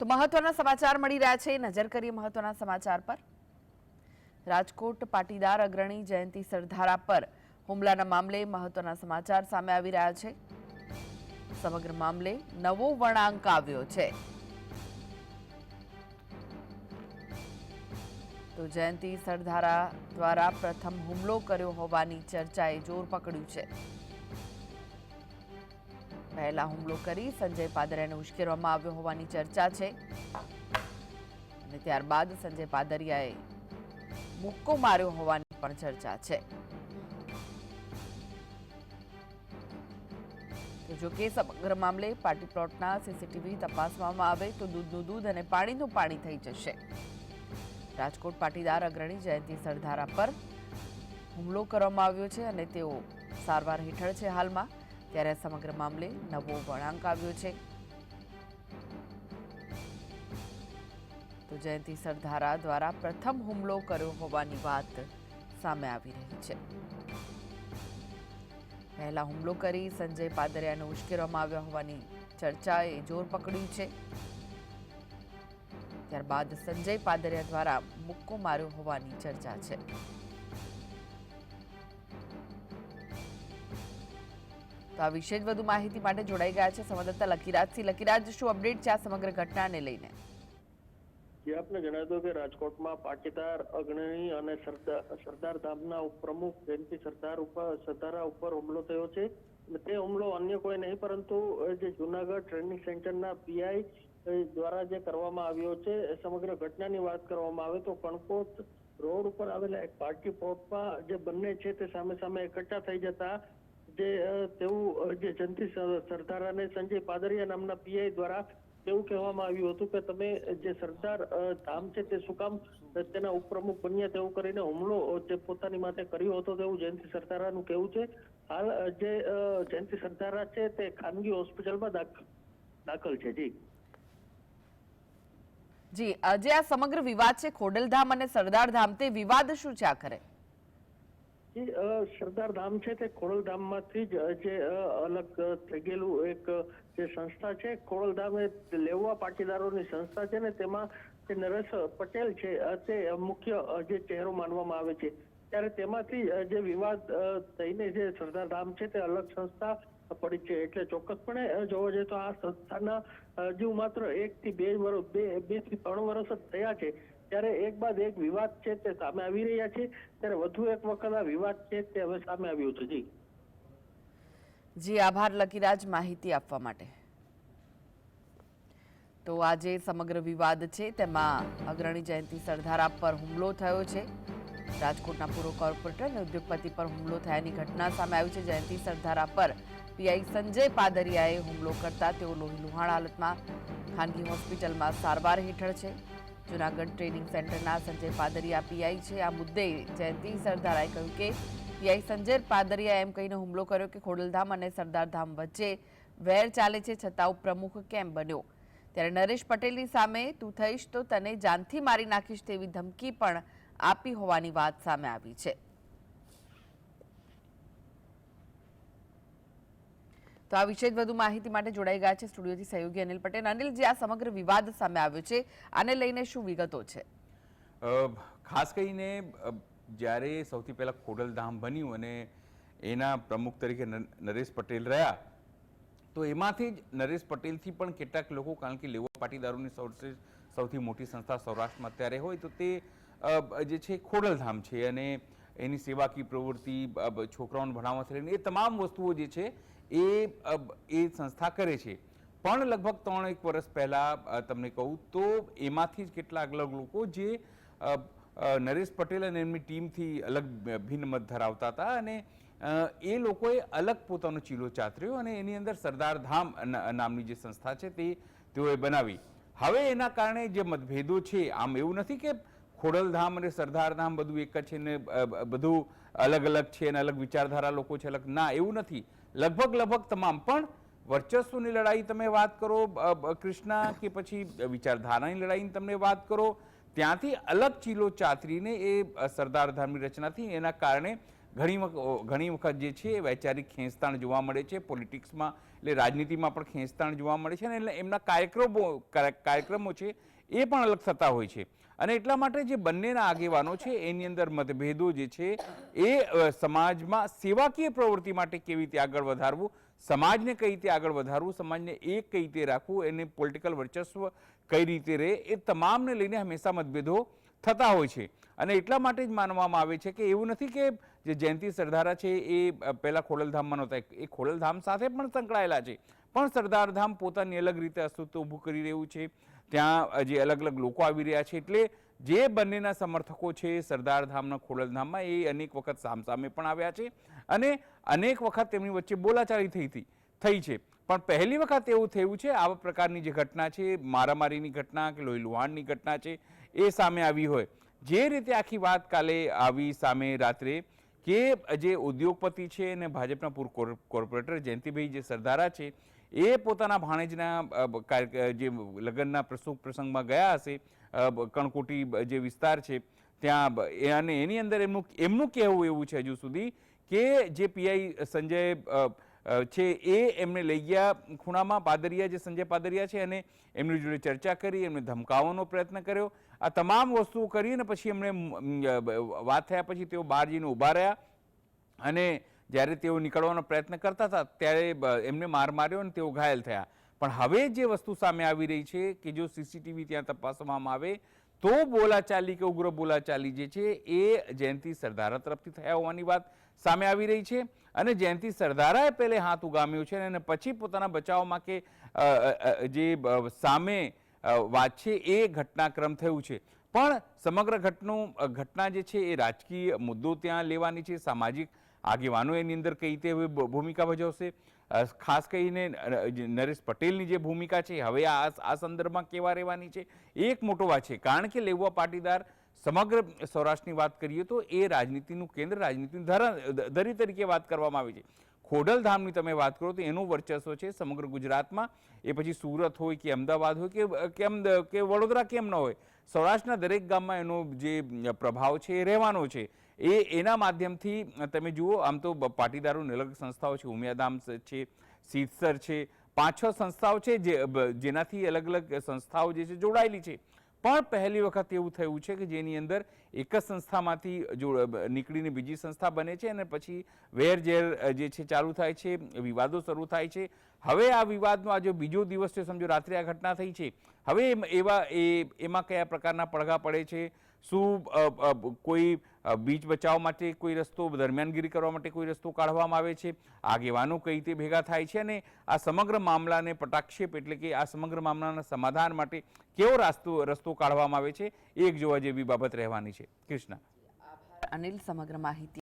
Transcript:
તો મહત્વના સમાચાર મળી રહ્યા છે. નજર કરીએ મહત્વના સમાચાર પર. રાજકોટ પાટીદાર અગ્રણી જયંતિ સરધારા પર હુમલાના મામલે મહત્વના સમાચાર સામે આવી રહ્યા છે. સમગ્ર મામલે નવો વળાંક આવ્યો છે. તો જયંતિ સરધારા દ્વારા પ્રથમ હુમલો કર્યો હોવાની ચર્ચાએ જોર પકડ્યું છે. પહેલા હુમલો કરી સંજય પાદરિયાને ઉશ્કેરવામાં આવ્યો હોવાની ચર્ચા છે. અને ત્યારબાદ સંજય પાદરિયાએ મુક્કો માર્યો હોવાની પણ ચર્ચા છે. જો કે સમગ્ર મામલે પાર્ટી પ્લોટના સીસીટીવી તપાસવામાં આવે તો દૂધનું દૂધ અને પાણીનું પાણી થઈ જશે. રાજકોટ પાટીદાર અગ્રણી જયંતિ સરધારા પર હુમલો કરવામાં આવ્યો છે અને તેઓ સારવાર હેઠળ છે હાલમાં. ત્યારે સમગ્ર મામલે નવો વળાંક આવ્યો છે. તો જયંતિ સરધારા દ્વારા પ્રથમ હુમલો કર્યો હોવાની વાત સામે આવી રહી છે. પહેલા હુમલો કરી સંજય પાદરિયાને ઉશ્કેરવામાં આવ્યા હોવાની ચર્ચાએ જોર પકડ્યું છે. ત્યારબાદ સંજય પાદરિયા દ્વારા મુક્કો માર્યો હોવાની ચર્ચા છે. તો આ વિશે જ વધુ માહિતી માટે જોડાઈ ગયા છે સંવાદદાતા લકીરાજસિંહ લકીરાજ, શું અપડેટ છે આ સમગ્ર ઘટનાને લઈને? જે આપને જણાવી દો કે રાજકોટમાં પાટીદાર અગ્રણી અને સરદાર સરદાર ધામના પ્રમુખ જયંતિ સરદાર ઉપર સરદારા ઉપર હુમલો થયો છે. તે હુમલો અન્ય કોઈ નહીં, પરંતુ જે જુનાગઢ ટ્રેનિંગ સેન્ટરના પીઆઈ દ્વારા જે કરવામાં આવ્યો છે સમગ્ર ઘટનાની વાત કરવામાં આવે તો કણકોટ રોડ ઉપર આવેલા એક પાર્ટી પ્લોટમાં જે બંને છે તે સામે સામે એકઠા થઈ જતા અ, તેવું જે જયંતિ સરદાર અને સંજય પાદરિયા નામના પીઆઈ દ્વારા એવું કહેવામાં આવ્યું હતું કે તમે જે સરદાર ધામ છે તે શું તેના ઉપપ્રમુખ બન્યા તેવું કરીને હુમલો જે પોતાની માથે કર્યો હતો તેવું જયંતિ સરદારાનું કહેવું છે. હાલ જે જયંતિ સરદારા છે તે ખાનગી હોસ્પિટલમાં દાખલ છે. જી. જી આજે આ સમગ્ર વિવાદ છે. ખોડલધામ અને સરદાર ધામ તે વિવાદ શું છે આખરે? જી સરદાર ધામ છે તે ખોડલધામમાંથી જ જે અલગ થઈ ગયેલું એક જે સંસ્થા છે ખોડલધામ એ લેવા પાટીદારોની સંસ્થા છે ને તેમાં જે નરેશ પટેલ છે તે મુખ્ય જે ચહેરો માનવામાં આવે છે. ત્યારે તેમાંથી જે વિવાદ થઈને જે સરદાર ધામ છે તે અલગ સંસ્થા પડી છે. એટલે ચોક્કસપણે જોવા જઈએ તો આ સંસ્થાના હજુ માત્ર એક થી બે વર્ષ બે બેથી ત્રણ વર્ષ જ થયા છે. ત્યારે એક બાદ એક વિવાદ છે તે સામે આવી રહ્યા છે. ત્યારે વધુ એક વખત આ વિવાદ છે તે હવે સામે આવ્યું છે. જી. જી, આભાર લકીરાજ માહિતી આપવા માટે. તો આજે સમગ્ર વિવાદ છે તેમાં અગ્રણી જયંતિ સરધારા પર હુમલો થયો છે. રાજકોટના પૂર્વ કોર્પોરેટર અને ઉદ્યોગપતિ પર હુમલો થયાની ઘટના સામે આવી છે. જયંતિ સરધારા પર પીઆઈ સંજય પાદરિયાએ હુમલો કરતા તેઓ લોહી લુહાણ હાલતમાં ખાનગી હોસ્પિટલમાં સારવાર હેઠળ છે. જુનાગઢ ટ્રેનિંગ સેન્ટરના સંજય પાદરિયા પીઆઈ છે. આ મુદ્દે જયંતિ સરદારાએ કહ્યું કે પીઆઈ સંજય પાદરિયા એમ કહીને હુમલો કર્યો કે ખોડલધામ અને સરદારધામ વચ્ચે વેર ચાલે છે છતાં પ્રમુખ કેમ બન્યો? ત્યારે નરેશ પટેલની સામે, તું થઈશ તો તને જાનથી મારી નાખીશ તેવી ધમકી પણ આપી હોવાની વાત સામે આવી છે. તો આ વિશે વધુ માહિતી માટે જોડાઈ ગયા છે સ્ટુડિયોથી સહયોગી અનિલ પટેલ. અનિલ, જે આ સમગ્ર વિવાદ સામે આવ્યો છે, આને લઈને શું વિગતો છે? ખાસ કરીને જ્યારે સૌથી પહેલાં ખોડલધામ બન્યું અને એના પ્રમુખ તરીકે નરેશ પટેલ રહ્યા, તો એમાંથી જ નરેશ પટેલથી પણ કેટલાક લોકો, કારણ કે લેવા પાટીદારોની સૌથી સૌથી મોટી સંસ્થા સૌરાષ્ટ્રમાં અત્યારે હોય, તો તે જે છે ખોડલધામ છે અને એની સેવાકીય પ્રવૃત્તિ છોકરાઓને ભણાવવાથી લઈને એ તમામ વસ્તુઓ જે છે એ એ સંસ્થા કરે છે. પણ લગભગ ત્રણ એક વર્ષ પહેલાં તમને કહું તો એમાંથી જ કેટલાક અલગ લોકો જે નરેશ પટેલ અને એમની ટીમથી અલગ ભિન્ન મત ધરાવતા હતા અને એ લોકોએ અલગ પોતાનો ચીલો ચાતર્યો અને એની અંદર સરદાર ધામ નામની જે સંસ્થા છે તે તેઓએ બનાવી. હવે એના કારણે જે મતભેદો છે, આમ એવું નથી કે ખોડલધામ અને સરદારધામ બધું એક જ છે ને બધું અલગ અલગ છે અને અલગ વિચારધારા લોકો છે અલગ. ના, એવું નથી. લગભગ લગભગ તમામ. પણ વર્ચસ્વની લડાઈ તમે વાત કરો કૃષ્ણા કે પછી વિચારધારાની લડાઈની તમને વાત કરો, ત્યાંથી અલગ ચીલો ચાતરીને એ સરદાર ધામની રચનાથી એના કારણે ઘણી ઘણી વખત જે છે વૈચારિક ખેંચતાણ જોવા મળે છે, પોલિટિક્સમાં એટલે રાજનીતિમાં પણ ખેંચતાણ જોવા મળે છે અને એમના કાર્યક્રમો કાર્યક્રમો છે એ પણ અલગ થતા હોય છે. અને એટલા માટે જે બંનેના આગેવાનો છે, એની અંદર મતભેદો જે છે, એ સમાજમાં સેવાકીય પ્રવૃત્તિ માટે કેવી રીતે આગળ વધારવું, સમાજને કઈ રીતે આગળ વધારવું, સમાજને એક કઈ રીતે રાખવું, એને પોલિટિકલ વર્ચસ્વ કઈ રીતે રહે, એ તમામને લઈને હંમેશા મતભેદો થતા હોય છે. અને એટલા માટે જ માનવામાં આવે છે કે એવું નથી કે જે જયંતિ સરદારા છે, એ પહેલાં ખોડલધામમાં નહોતા, એ ખોડલધામ સાથે પણ સંકળાયેલા છે. પણ સરદારધામ પોતાની અલગ રીતે અસ્તિત્વ ઊભું કરી રહ્યું છે. ત્યાં જે અલગ અલગ લોકો આવી રહ્યા છે, એટલે જે બંનેના સમર્થકો છે સરદારધામના ખોડલધામમાં એ અનેક વખત સામસામે પણ આવ્યા છે અને અનેક વખત તેમની વચ્ચે બોલાચાલી થઈ હતી, થઈ છે. પણ પહેલી વખત એવું થયું છે આવા પ્રકારની જે ઘટના છે, મારામારીની ઘટના કે લોહી લુહાણની ઘટના છે, એ સામે આવી હોય. જે રીતે આખી વાત કાલે આવી સામે રાત્રે કે જે ઉદ્યોગપતિ છે અને ભાજપના પૂર્વ કોર- કોર્પોરેટર જયંતિભાઈ જે સરદારા છે એ પોતાના ભાણેજના જે લગ્નના પ્રસંગ પ્રસંગમાં ગયા હશે કણકોટી જે વિસ્તાર છે, ત્યાં અને એની અંદર એમનું એમનું કહેવું એવું છે હજુ સુધી કે જે પીઆઈ સંજય છે એ એમને લઈ ગયા ખૂણામાં, પાદરિયા જે સંજય પાદરિયા છે અને એમની જોડે ચર્ચા કરી, એમને ધમકાવવાનો પ્રયત્ન કર્યો. આ તમામ વસ્તુઓ કરી અને પછી એમણે વાત થયા પછી તેઓ બહાર જઈને ઊભા રહ્યા. અને જ્યારે તેઓ નીકળવાનો પ્રયત્ન કરતા હતા, ત્યારે એમને માર માર્યો અને તેઓ ઘાયલ થયા. પણ હવે જે વસ્તુ સામે આવી રહી છે કે જો સીસીટીવી ત્યાં તપાસવામાં આવે, તો બોલાચાલી કે ઉગ્ર બોલાચાલી જે છે, એ જયંતિ સરદારા તરફથી થયા હોવાની વાત સામે આવી રહી છે. અને જયંતિ સરદારાએ પહેલે હાથ ઉગામ્યો છે અને પછી પોતાના બચાવમાં કે જે સામે વાત છે એ ઘટનાક્રમ થયું છે. પણ સમગ્ર ઘટનું ઘટના જે છે એ રાજકીય મુદ્દો ત્યાં લેવાની છે, સામાજિક આગેવાનો એની અંદર કઈ રીતે ભૂમિકા ભજવશે? ખાસ કરીને નરેશ પટેલની જે ભૂમિકા છે, હવે આ આ સંદર્ભમાં કેવા રહેવાની છે? એક મોટો વાત છે. કારણ કે લેવા પાટીદાર સમગ્ર સૌરાષ્ટ્રની વાત કરીએ તો એ રાજનીતિનું કેન્દ્ર, રાજનીતિનું ધરા ધરી તરીકે વાત કરવામાં આવી છે. ખોડલધામની તમે વાત કરો તો એનું વર્ચસ્વ છે સમગ્ર ગુજરાતમાં. એ પછી સુરત હોય કે અમદાવાદ હોય કે કેમ કે વડોદરા કેમ ન હોય? સૌરાષ્ટ્રના દરેક ગામમાં એનો જે પ્રભાવ છે, એ રહેવાનો છે. એ એના માધ્યમથી તમે જુઓ, આમ તો પાટીદારો અલગ સંસ્થાઓ છે, ઉમિયાધામ છે સીતસર છે, પાંચ છ સંસ્થાઓ છે જે જેનાથી અલગ અલગ સંસ્થાઓ જે છે જોડાયેલી છે. પણ પહેલી વખત એવું થયું છે કે જેની અંદર એક જ સંસ્થામાંથી જો નીકળીને બીજી સંસ્થા બને છે અને પછી વેર ઝેર જે છે ચાલુ થાય છે, વિવાદો શરૂ થાય છે. હવે આ વિવાદનો આજે બીજો દિવસ છે, સમજો રાત્રે આ ઘટના થઈ છે. હવે એવા એ એમાં કયા પ્રકારના પડઘા પડે છે? શું કોઈ બીજ બીચ બચાવ માટે કોઈ રસ્તો, દરમિયાનગીરી કરવા માટે કોઈ રસ્તો કાઢવામાં આવે છે? આગેવાનો કઈ રીતે ભેગા થાય છે? અને આ સમગ્ર મામલાને પટાક્ષેપ એટલે કે આ સમગ્ર મામલાના સમાધાન માટે કેવો રાસ્તો, રસ્તો કાઢવામાં આવે છે? એક જોવા જેવી બાબત રહેવાની છે. કૃષ્ણ. અનિલ, સમગ્ર માહિતી